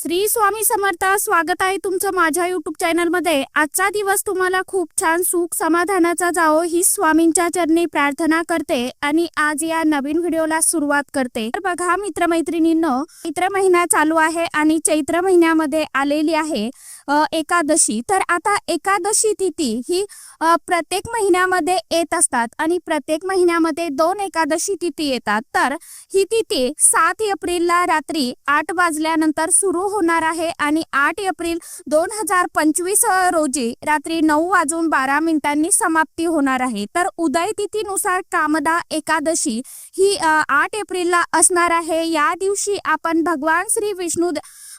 श्री स्वामी समर्थ स्वागत आहे तुमचं माझ्या युट्यूब चॅनलमध्ये आजचा दिवस तुम्हाला खूप छान सुख समाधानाचा जावो ही स्वामींच्या चरणी प्रार्थना करते आणि आज या नवीन व्हिडिओला सुरुवात करते. तर बघा मित्रमैत्रिणींनो चैत्र महिना चालू आहे आणि चैत्र महिन्यामध्ये आलेली आहे एकादशी. तर आता एकादशी तिथी ही प्रत्येक महिन्यामध्ये येत असतात आणि प्रत्येक महिन्यामध्ये दोन एकादशी तिथी येतात. तर ही तिथी सात एप्रिलला रात्री आठ वाजल्यानंतर सुरू होणार आहे आणि आठ एप्रिल दोन हजार पंचवीस रोजी रात्री नऊ वाजून बारा मिनिटांनी समाप्ती होणार आहे. तर उदय तिथीनुसार कामदा एकादशी ही आठ एप्रिलला असणार आहे. या दिवशी आपण भगवान श्री विष्णू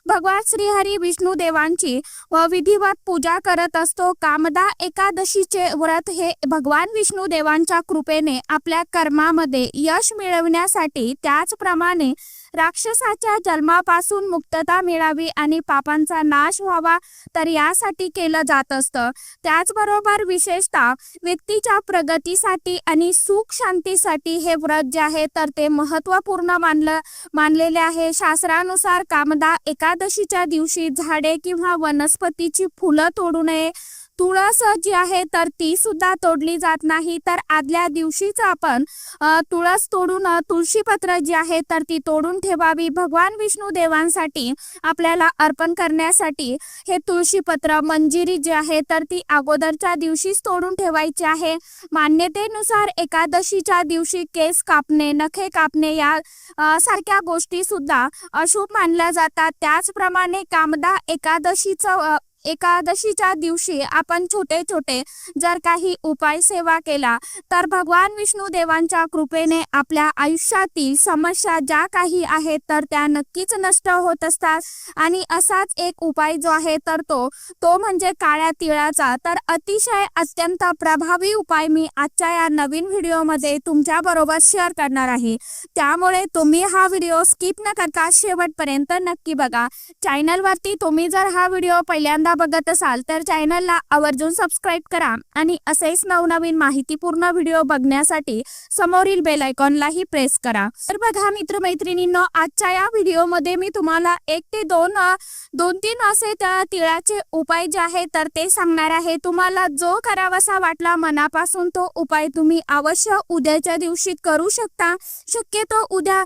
भगवान श्री हरी विष्णू देवांची व विधिवत पूजा करत असतो. कामदा एकादशीचे व्रत हे भगवान विष्णू देवांच्या कृपेने आपल्या कर्मामध्ये यश मिळवण्यासाठी त्याचप्रमाणे राक्षसाच्या जन्मापासून मुक्तता मिळावी आणि पापांचा नाश व्हावा तर यासाठी केलं जात असतं. त्याचबरोबर विशेषतः व्यक्तीच्या प्रगतीसाठी आणि सुख शांतीसाठी हे व्रत जे आहे तर ते महत्त्वपूर्ण मानलं मानलेले आहे. शास्त्रानुसार कामदा एकादशीच्या दिवशी झाडे किंवा वनस्पतीची फुलं तोडू नये तुळस जी आहे तर ती सुद्धा तोडली जात नाही. तर आदल्या दिवशीच आपण तुळस तोडून तुळशीपत्र जी आहे तर ती तोडून ठेवावी. भगवान विष्णू देवांसाठी आपल्याला अर्पण करण्यासाठी हे तुळशीपत्र मंजिरी जी आहे तर ती अगोदरच्या दिवशीच तोडून ठेवायची आहे. मान्यतेनुसार एकादशीच्या दिवशी केस कापणे नखे कापणे या सारख्या गोष्टी सुद्धा अशुभ मानल्या जातात. त्याचप्रमाणे कामदा एकादशीचं एकादशीच्या दिवशी आपण छोटे छोटे जर काही उपाय सेवा केला तर भगवान विष्णू देवांच्या कृपेने आपल्या आयुष्यातील समस्या ज्या काही आहेत तर त्या नक्कीच नष्ट होत असतात. आणि असाच एक उपाय जो आहे तर तो तो म्हणजे काळ्या तिळाचा. तर अतिशय अत्यंत प्रभावी उपाय मी आजच्या या नवीन व्हिडिओमध्ये तुमच्या बरोबर शेअर करणार आहे. त्यामुळे तुम्ही हा व्हिडिओ स्किप न करता शेवटपर्यंत नक्की बघा. चॅनलवरती तुम्ही जर हा व्हिडिओ पहिल्यांदा बघत असाल तर चॅनलला आवर्जून सबस्क्राईब करा आणि असेच नवनवीन माहितीपूर्ण व्हिडिओ बघण्यासाठी समोरील बेल आयकॉनलाही प्रेस करा. तर बघा मित्रमैत्रिणींनो आजच्या या व्हिडिओमध्ये मी तुम्हाला एक ते दोन दोन तीन असे तिळाचे उपाय जे आहे तर ते सांगणार आहे. तुम्हाला जो करावासा वाटला मनापासून तो उपाय तुम्ही अवश्य उद्याच्या दिवशी करू शकता. शक्यतो उद्या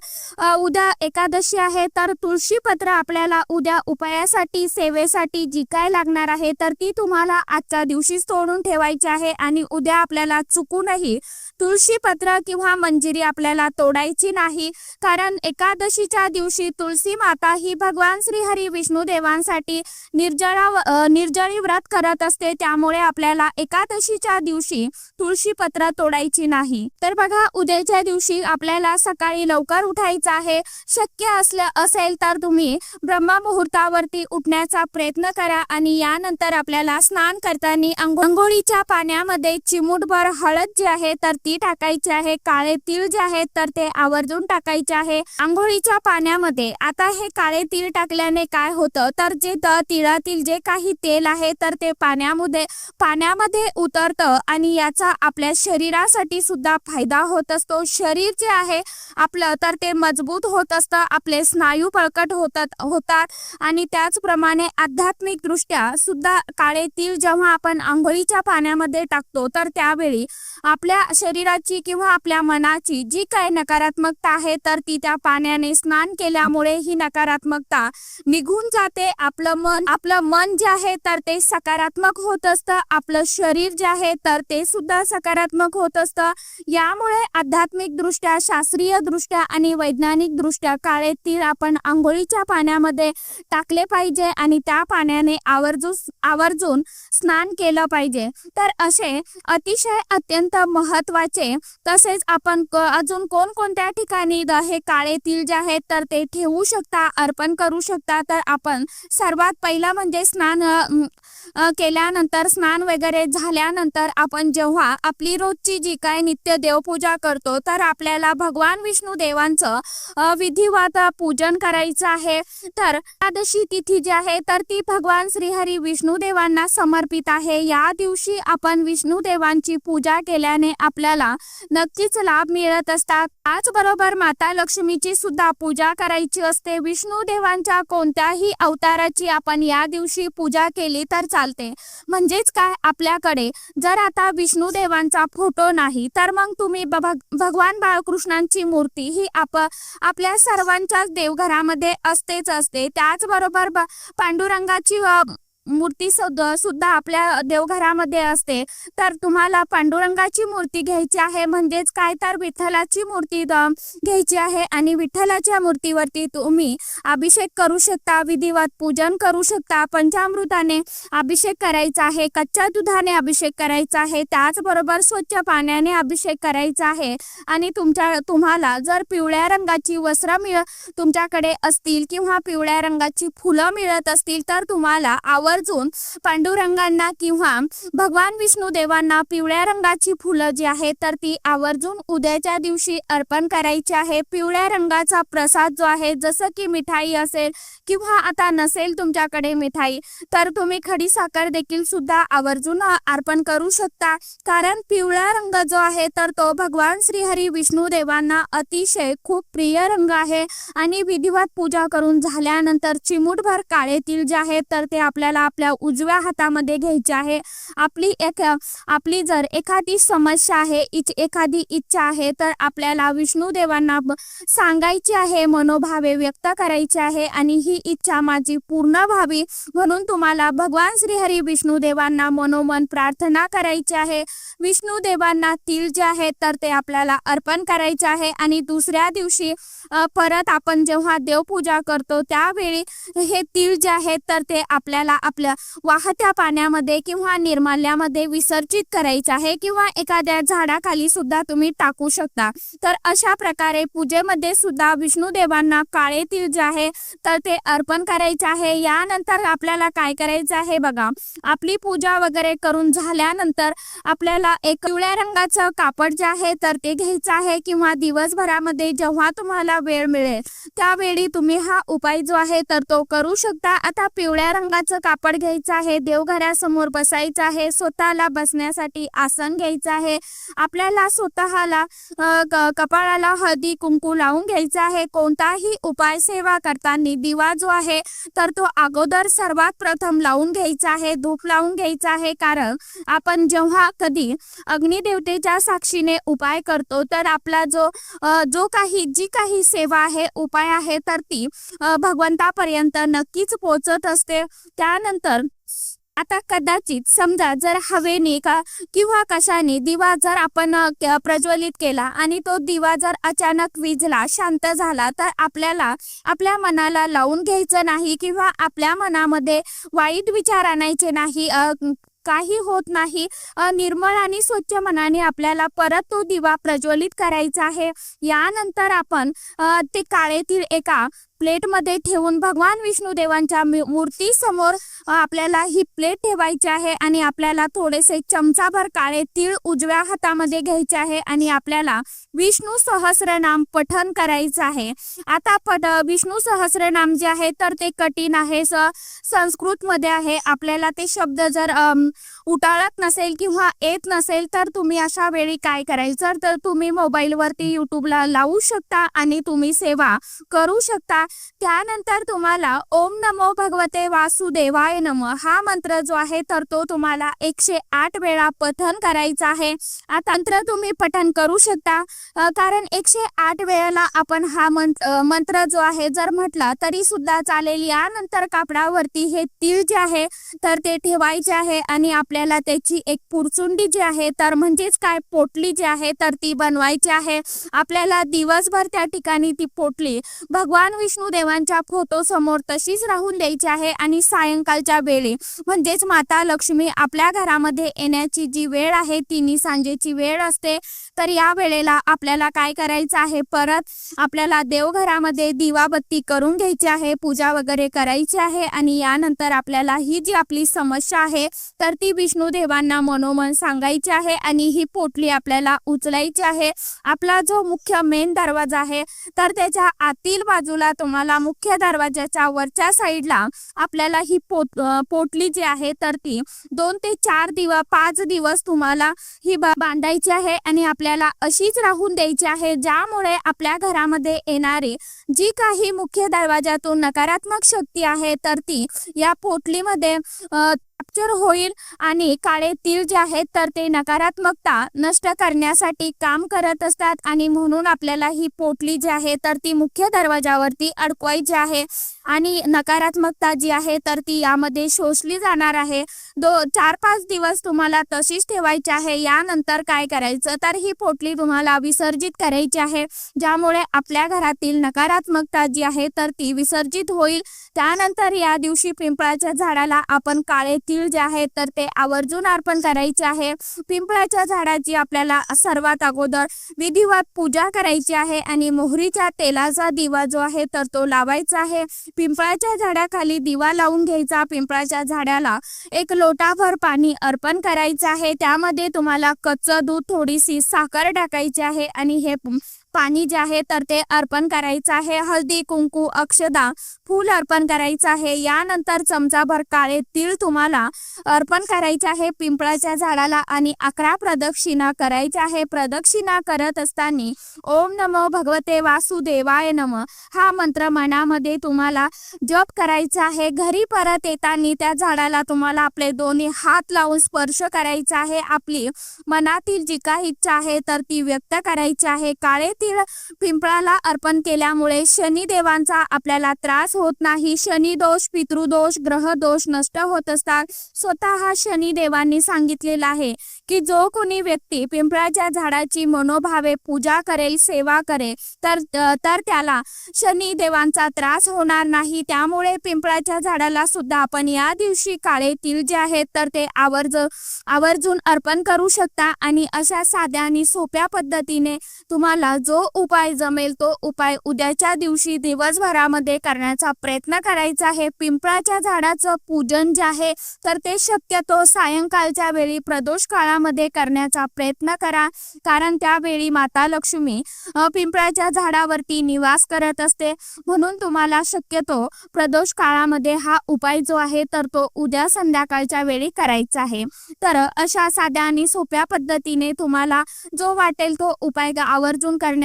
उद्या एकादशी आहे तर तुळशी पत्र आपल्याला उद्या उपायासाठी सेवेसाठी जी काय लागणार आहे तर ती तुम्हाला आजच्या दिवशीच तोडून ठेवायची आहे आणि उद्या आपल्याला चुकूनही तुळशी पत्र किंवा मंजिरी आपल्याला तोडायची नाही. कारण एकादशीच्या दिवशी तुळशी माता ही भगवान श्रीहरी विष्णू देवांसाठी निर्जळा निर्जळी व्रत करत असते. त्यामुळे आपल्याला एकादशीच्या दिवशी तुळशी पत्र तोडायची नाही. तर बघा उद्याच्या दिवशी आपल्याला सकाळी लवकर उठायचं आहे. शक्य असलं असेल तर तुम्ही ब्रह्म मुहूर्तावरती उठण्याचा प्रयत्न करा आणि आणि यानंतर आपल्याला स्नान करताना अंघोळीच्या पाण्यामध्ये चिमूटभर हळद जी आहे तर ती टाकायची आहे. काळे तीळ जे आहेत तर ते आवर्जून टाकायचे आहे. आंघोळीच्या पाण्यामध्ये आता हे काळे तीळ टाकल्याने काय होतं? तर जे तिळातील जे काही तेल आहे तर ते पाण्यामध्ये पाण्यामध्ये उतरतं आणि याचा आपल्या शरीरासाठी सुद्धा फायदा होत असतो. शरीर जे आहे आपलं तर ते मजबूत होत असतं. आपले स्नायू बळकट होतात होतात. आणि त्याचप्रमाणे आध्यात्मिक दृष्ट्या सुद्धा काळे तीळ जेव्हा आपण आंघोळीच्या पाण्यामध्ये टाकतो तर त्यावेळी आपल्या शरीराची किंवा आपल्या मनाची जी काही नकारात्मकता आहे तर ती त्या पाण्याने स्नान केल्यामुळे ही नकारात्मकता निघून जाते. आपलं मन आपलं मन जे आहे तर ते सकारात्मक होत असतं. आपलं शरीर जे आहे तर ते सुद्धा सकारात्मक होत असतं. यामुळे आध्यात्मिक दृष्ट्या शास्त्रीय दृष्ट्या आणि वैज्ञानिक दृष्ट्या काळे तीळ आपण आंघोळीच्या पाण्यामध्ये टाकले पाहिजे आणि त्या पाण्याने आवर्जून आवर्जून स्नान केलं पाहिजे. तर असे अतिशय अत्यंत महत्त्वाचे तसेच आपण अजून कोणकोणत्या ठिकाणी हे काळे तीळ जे आहेत तर ते ठेवू शकता अर्पण करू शकता. तर आपण सर्वात पहिला म्हणजे स्नान केल्यानंतर स्नान वगैरे झाल्यानंतर आपण जेव्हा आपली रोजची जी काय नित्य देवपूजा करतो तर आपल्याला भगवान विष्णू देवांचं विधिवत पूजन करायचं आहे. तर एकादशी तिथी जी आहे तर ती भगवान श्री श्रीहरी विष्णुदेवांना समर्पित आहे. या दिवशी आपण विष्णुदेवांची पूजा केल्याने आपल्याला नक्कीच लाभ मिळत असतात. त्याचबरोबर माता लक्ष्मीची सुद्धा पूजा करायची असते. विष्णुदेवांच्या कोणत्याही अवताराची आपण या दिवशी पूजा केली तर चालते. म्हणजेच काय? आपल्याकडे जर आता विष्णुदेवांचा फोटो नाही तर मग तुम्ही भग- भगवान बाळकृष्णांची मूर्ती ही आप आपल्या सर्वांच्याच देवघरामध्ये असतेच असते. त्याचबरोबर पांडुरंगाची मूर्ती सुद्धा सुद्धा आपल्या देवघरामध्ये असते. तर तुम्हाला पांडुरंगाची मूर्ती घ्यायची आहे म्हणजेच काय? तर विठ्ठलाची मूर्ती घ्यायची आहे आणि विठ्ठलाच्या मूर्तीवरती तुम्ही अभिषेक करू शकता विधिवत पूजन करू शकता पंचामृताने अभिषेक करायचा आहे कच्च्या दुधाने अभिषेक करायचा आहे त्याचबरोबर स्वच्छ पाण्याने अभिषेक करायचा आहे. आणि तुमच्या तुम्हाला जर पिवळ्या रंगाची वस्त्र मिळ तुमच्याकडे असतील किंवा पिवळ्या रंगाची फुलं मिळत असतील तर तुम्हाला आवड आवर्जून पांडुरंगांना किंवा भगवान विष्णू देवांना पिवळ्या रंगाची फुलं जी आहे तर ती आवर्जून उद्याच्या दिवशी अर्पण करायची आहे. पिवळ्या रंगाचा प्रसाद जो आहे जसं की मिठाई असेल किंवा आता नसेल तुमच्याकडे मिठाई तर तुम्ही खडी साखर देखील सुद्धा आवर्जून अर्पण करू शकता. कारण पिवळा रंग जो आहे तर तो भगवान श्रीहरी विष्णू देवांना अतिशय खूप प्रिय रंग आहे. आणि विधिवत पूजा करून झाल्यानंतर चिमूटभर काळेतील जे आहे तर ते आपल्याला आपल्या उजव्या हातामध्ये घ्यायचे आहे. आपली एक आपली जर एखादी समस्या आहे इच एखादी इच्छा आहे तर आपल्याला विष्णू देवांना सांगायची आहे मनोभावे व्यक्त करायची आहे आणि ही इच्छा माझी पूर्ण व्हावी म्हणून तुम्हाला भगवान श्रीहरी विष्णू देवांना मनोमन प्रार्थना करायची आहे. विष्णू देवांना तिळ जे आहे तर ते आपल्याला अर्पण करायचे आहे आणि दुसऱ्या दिवशी परत आपण जेव्हा देवपूजा करतो त्यावेळी हे तीळ जे आहेत तर ते आपल्याला आपल्या वाहत्या पाण्यामध्ये किंवा निर्माल्यामध्ये विसर्जित करायचे आहे किंवा एखाद्या झाडाखाली सुद्धा तुम्ही टाकू शकता. तर अशा प्रकारे पूजेमध्ये सुद्धा विष्णू देवांना काळे तीळ जे आहे तर ते अर्पण करायचे आहे. यानंतर आपल्याला काय करायचं आहे बघा आपली पूजा वगैरे करून झाल्यानंतर आपल्याला एक पिवळ्या रंगाचं कापड जे आहे तर ते घ्यायचं आहे किंवा दिवसभरामध्ये जेव्हा तुम्हाला वेळ मिळेल त्यावेळी तुम्ही हा उपाय जो आहे तर तो करू शकता. आता पिवळ्या रंगाचं कापड घ्यायचं आहे देवघरासमोर बसायचं आहे स्वतःला बसण्यासाठी आसन घ्यायचं आहे. आपल्याला स्वतःला कपाळाला हळदी कुंकू लावून घ्यायचं आहे. कोणताही उपाय सेवा करताना दिवा जो आहे तर तो अगोदर सर्वात प्रथम लावून घ्यायचा आहे धूप लावून घ्यायचा आहे. कारण आपण जेव्हा कधी अग्निदेवतेच्या साक्षीने उपाय करतो तर आपला जो जो काही जी काही सेवा आहे उपाय आहे तर ती भगवंतापर्यंत नक्कीच पोचत असते. त्यानंतर आता कदाचित समजा जर हवेने का किंवा कशाने दिवा जर आपण प्रज्वलित केला आणि तो दिवा जर अचानक विजला शांत झाला तर आपल्याला आपल्या मनाला लावून घ्यायचं नाही किंवा आपल्या मनामध्ये वाईट विचार आणायचे नाही काही होत नाही. निर्मळ आणि स्वच्छ मनाने आपल्याला परत तो दिवा प्रज्वलित करायचा आहे. यानंतर आपण ते काळेतील एका प्लेटमध्ये ठेवून भगवान विष्णुदेवांच्या मूर्ती समोर आपल्याला ही प्लेट ठेवायची आहे आणि आपल्याला थोडेसे चमचाभर काळे तीळ उजव्या हातामध्ये घ्यायचे आहे आणि आपल्याला विष्णू सहस्रनाम पठन करायचं आहे. आता पट विष्णू सहस्रनाम जे आहे तर ते कठीण आहे. स संस्कृतमध्ये आहे. आपल्याला ते शब्द जर उटाळत नसेल किंवा येत नसेल तर तुम्ही अशा वेळी काय करायचं? तर तुम्ही मोबाईलवरती यूट्यूबला लावू शकता आणि तुम्ही सेवा करू शकता. त्यानंतर तुम्हाला ओम नमो भगवते वासुदेवाय नम हा मंत्र जो आहे तर तो तुम्हाला एकशे आठ वेळा पठन करायचा आहे. हा तंत्र तुम्ही पठन करू शकता. कारण एकशे आठ वेळेला आपण हा मंत्र मंत्र जो आहे जर म्हटला तरी सुद्धा चालेल. यानंतर कापडावरती हे तीळ जे आहे तर ते ठेवायचे आहे आणि आपल्याला त्याची एक पुरचुंडी जी आहे तर म्हणजेच काय पोटली जी आहे तर ती बनवायची आहे. आपल्याला दिवसभर त्या ठिकाणी ती पोटली भगवान विष्णू देवांच्या फोटो समोर तशीच राहून द्यायची आहे आणि सायंकाळच्या वेळी. म्हणजेच माता लक्ष्मी आपल्या घरामध्ये येण्याची जी वेळ आहे तिन्ही सांजेची वेळ असते. तर या वेळेला आपल्याला काय करायचं आहे? परत आपल्याला देवघरामध्ये दिवाबत्ती करून घ्यायची आहे पूजा वगैरे करायची आहे आणि यानंतर आपल्याला ही जी आपली समस्या आहे तर ती विष्णू देवांना मनोमन सांगायची आहे आणि ही पोटली आपल्याला उचलायची आहे. आपला जो मुख्य मेन दरवाजा आहे तर त्याच्या आतील बाजूला तुम्हाला मुख्य दरवाजाच्या वरच्या साईडला आपल्याला ही पोट पोटली जी आहे तर ती दोन ते चार दिवस पाच दिवस तुम्हाला ही बांधायची आहे आणि आपल्याला अशीच राहून द्यायची आहे ज्यामुळे आपल्या घरामध्ये येणारी जी काही मुख्य दरवाजातून नकारात्मक शक्ती आहे तर ती या पोटलीमध्ये कॅप्चर होईल आणि काळे तीळ जे आहेत तर ते नकारात्मकता नष्ट करण्यासाठी काम करत असतात. आणि म्हणून आपल्याला ही पोटली जी आहे तर ती मुख्य दरवाजावरती अडकवायची आहे. आणि नकारात्मकता जी आहे तर ती यामध्ये शोषली जाणार आहे. दो चार पाच दिवस तुम्हाला तशीच ठेवायची आहे. यानंतर काय करायचं? तर ही पोटली तुम्हाला विसर्जित करायची आहे. ज्यामुळे आपल्या घरातील नकारात्मकता जी आहे तर ती विसर्जित होईल. त्यानंतर या दिवशी पिंपळाच्या झाडाला आपण काळे तीळ जे आहे तर ते आवर्जून अर्पण करायचे आहे. पिंपळाच्या झाडाची आपल्याला सर्वात अगोदर विधिवत पूजा करायची आहे आणि मोहरीच्या तेलाचा दिवा जो आहे तर तो लावायचा आहे. पिंपळाच्या झाडाखाली दिवा लावून घ्यायचा. पिंपळाच्या झाडाला एक लोटाभर पाणी अर्पण करायचं आहे. त्यामध्ये तुम्हाला कच्चं दूध थोडीशी साखर टाकायची आहे आणि हे पाणी जे आहे तर ते अर्पण करायचं आहे. हळदी कुंकू अक्षदा फूल अर्पण करायचं आहे. यानंतर चमचाभर काळे तीळ तुम्हाला अर्पण करायचे आहे. पिंपळाच्या झाडाला आणि अकरा प्रदक्षिणा करायच्या आहे. प्रदक्षिणा करत असताना ओम नमो भगवते वासुदेवाय नम. हा मंत्र मनामध्ये तुम्हाला जप करायचा आहे. घरी परत येताना त्या झाडाला तुम्हाला आपले दोन्ही हात लावून स्पर्श करायचा आहे. आपली मनातील जी काही इच्छा आहे तर ती व्यक्त करायची आहे. काळे तीळ पिंपळाला अर्पण केल्यामुळे शनिदेवांचा आपल्याला त्रास होत नाही. शनिदोष पितृदोष ग्रह दोष नष्ट होत असतात. स्वतः शनिदेवांनी सांगितलेलं आहे की जो कोणी व्यक्ती पिंपळाच्या झाडाची मनोभावे पूजा करेल सेवा करेल तर तर त्याला शनिदेवांचा त्रास होणार नाही. त्यामुळे पिंपळाच्या झाडाला सुद्धा आपण या दिवशी काळे तीळ जे आहेत तर ते आवर्ज आवर्जून अर्पण करू शकता. आणि अशा साध्या आणि सोप्या पद्धतीने तुम्हाला जो उपाय जमेल तो उपाय उद्याच्या दिवशी दिवसभरामध्ये करण्याचा प्रयत्न करायचा आहे. पिंपळाच्या झाडाचं पूजन जे आहे तर ते शक्यतो सायंकाळच्या वेळी प्रदोष काळामध्ये करण्याचा प्रयत्न करा. कारण त्यावेळी माता लक्ष्मी पिंपळाच्या झाडावरती निवास करत असते. म्हणून तुम्हाला शक्यतो प्रदोष काळामध्ये हा उपाय जो आहे तर तो उद्या संध्याकाळच्या वेळी करायचा आहे. तर अशा साध्या आणि सोप्या पद्धतीने तुम्हाला जो वाटेल तो उपाय आवर्जून करण्या